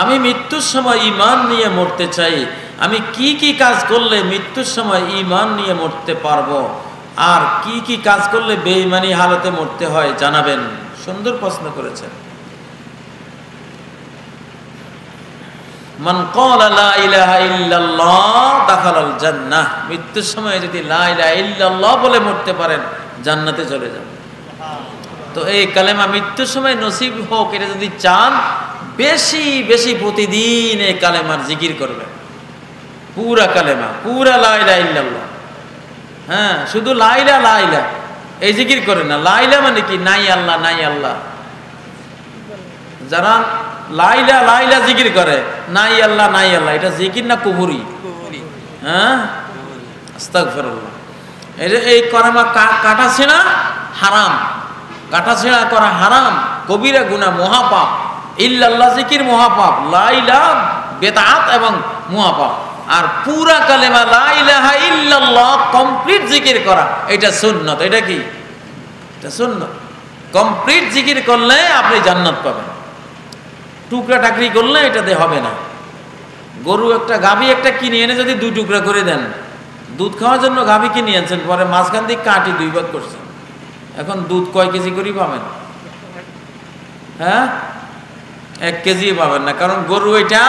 আমি মৃত্যুর সময় ইমান নিয়ে মরতে চাই। আমি কি কি কাজ করলে মৃত্যুর সময় ইমান নিয়ে মরতে পারব? আর কি কি কাজ করলে বেঈমানি হালতে মরতে হয় জানাবেন। সুন্দর প্রশ্ন করেছেন। মান লা ইলাহা ইল্লাল্লাহ দাখালাল জান্নাহ। মৃত্যুর সময় যদি লা ইলাহা ইল্লাল্লাহ বলে মরতে পারেন, জান্নাতে চলে যাবেন তো এই কালেমা মৃত্যুর সময় নসিব হোক, এটা যদি চান বেশি বেশি প্রতিদিন এই কালেমার জিকির করবেন পুরা কালেমা পুরা লাইলা ইল্লাল্লাহ। হ্যাঁ শুধু লাইলা লাইলা এই জিকির করে না। লাইলা মানে কি? নাই আল্লাহ নাই আল্লাহ। যারা লাইলা লাইলা জিকির করে নাই আল্লাহ নাই আল্লাহ এটা জিকির না কুবুরি? হ্যাঁ? এই করামা কাটা ছেঁড়া হারাম। কাটা ছেঁড়া করা হারাম। কবিরা গুনা মহাপাপ। ইল্লাল্লাহ জিকির মহাপাপ লাইলা বেতাত এবং মহাপাপ আর পুরা কালেমা লাইলাহা ইল্লাল্লাহ কমপ্লিট জিকির করা, এটা সুন্নত। এটা কি? এটা সুন্নত। কমপ্লিট জিকির করলে আপনি জান্নাত পাবেন। টুকরা টাকরি করলে এটাতে হবে না। গরু একটা, গাভী একটা কিনে এনে যদি দুই টুকরা করে দেন, দুধ খাওয়ার জন্য গাভী কিনে আনছেন, পরে মাঝখান দিয়ে কাটি দুই ভাগ করছেন। এখন দুধ কয় কেজি করেই পাবেন? হ্যাঁ? এক কেজি পাবেন না। কারণ গরু এটা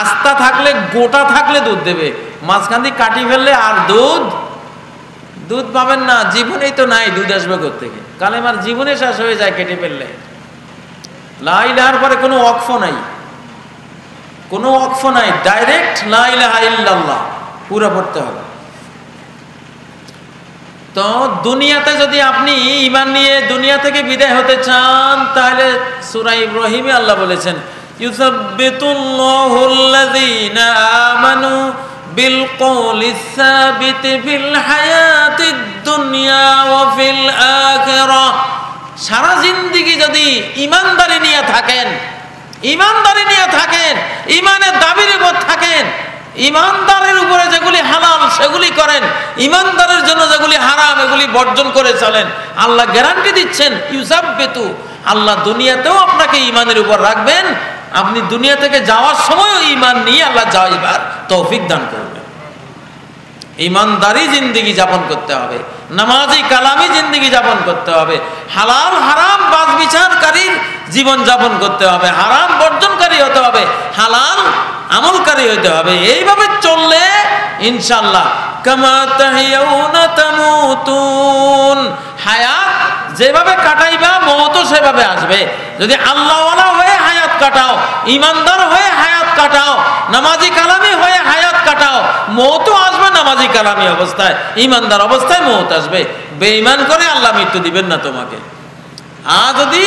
আস্থা থাকলে, গোটা থাকলে দুধ দেবে। মাঝখান দিয়ে কাটি ফেললে আর দুধ দুধ পাবেন না। জীবনেই তো নাই দুধ আসবে থেকে কালেমার জীবনে শেষ হয়ে যায় কেটে ফেললে। লাইলাহার পরে কোনো অক্ফ নাই। কোনো অক্ফ নাই। ডাইরেক্ট লাইলাহা ইল্লাল্লাহ। পুরো পড়তে হবে। তো দুনিয়াতে যদি আপনি ইমান নিয়ে দুনিয়া থেকে বিদায় হতে চান, তাহলে সুরা ইব্রাহিমে আল্লাহ বলেছেন আমানু দুনিয়া ফিল সারা জিন্দিগি যদি ইমানদারি নিয়ে থাকেন ইমানদারি নিয়ে থাকেন ইমানের দাবির উপর থাকেন ইমানদারের উপরে যেগুলি হালাল, সেগুলি করেন। ইমানদারের জন্য যেগুলি হারাম, এগুলি বর্জন করে চলেন। আল্লাহ গ্যারান্টি দিচ্ছেন ইউসাব বেতু আল্লাহ দুনিয়াতেও আপনাকে ইমানের উপর রাখবেন। আপনি দুনিয়া থেকে যাওয়ার সময়ও ইমান নিয়ে আল্লাহ যাইবার তৌফিক দান করবেন। ইমানদারি জিন্দিগি যাপন করতে হবে। নামাজি কালামি জিন্দিগি যাপন করতে হবে। হালাল, হারাম বাজ বিচারকারীর জীবন যাপন করতে হবে। হারাম, বর্জনকারী হতে হবে। হালাল আমলকারী হতে হবে। এইভাবে চললে ইনশাল্লাহ তামুতুন। হায়াত যেভাবে কাটাইবা মত সেভাবে আসবে। যদি আল্লাহওয়ালা হয়ে হায়াত কাটাও ইমানদার হয়ে হায়াত কাটাও, নামাজি কালামি হয়ে হায়াত কাটাও, মতও আসবে নামাজি কালামি অবস্থায় ইমানদার অবস্থায় মত আসবে। বেঈমান করে আল্লাহ মৃত্যু দিবেন না তোমাকে। আর যদি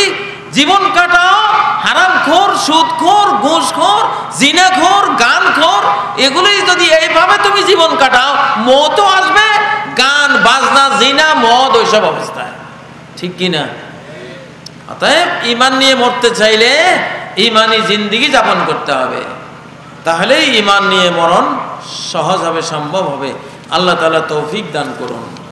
জীবন কাটাও হারাম খোর, সুদ খোর, ঘুষ খোর, জিনা খোর, গান খোর এগুলি যদি এইভাবে তুমি জীবন কাটাও, মতও আসবে, গান, বাজনা, জিনা, মদ, ওইসব অবস্থায়। ঠিক কিনা অতএব ইমান নিয়ে মরতে চাইলে ইমানই জিন্দিগি যাপন করতে হবে। তাহলেই ইমান নিয়ে মরণ সহজ হবে, সম্ভব হবে। আল্লাহ তালা তৌফিক দান করুন।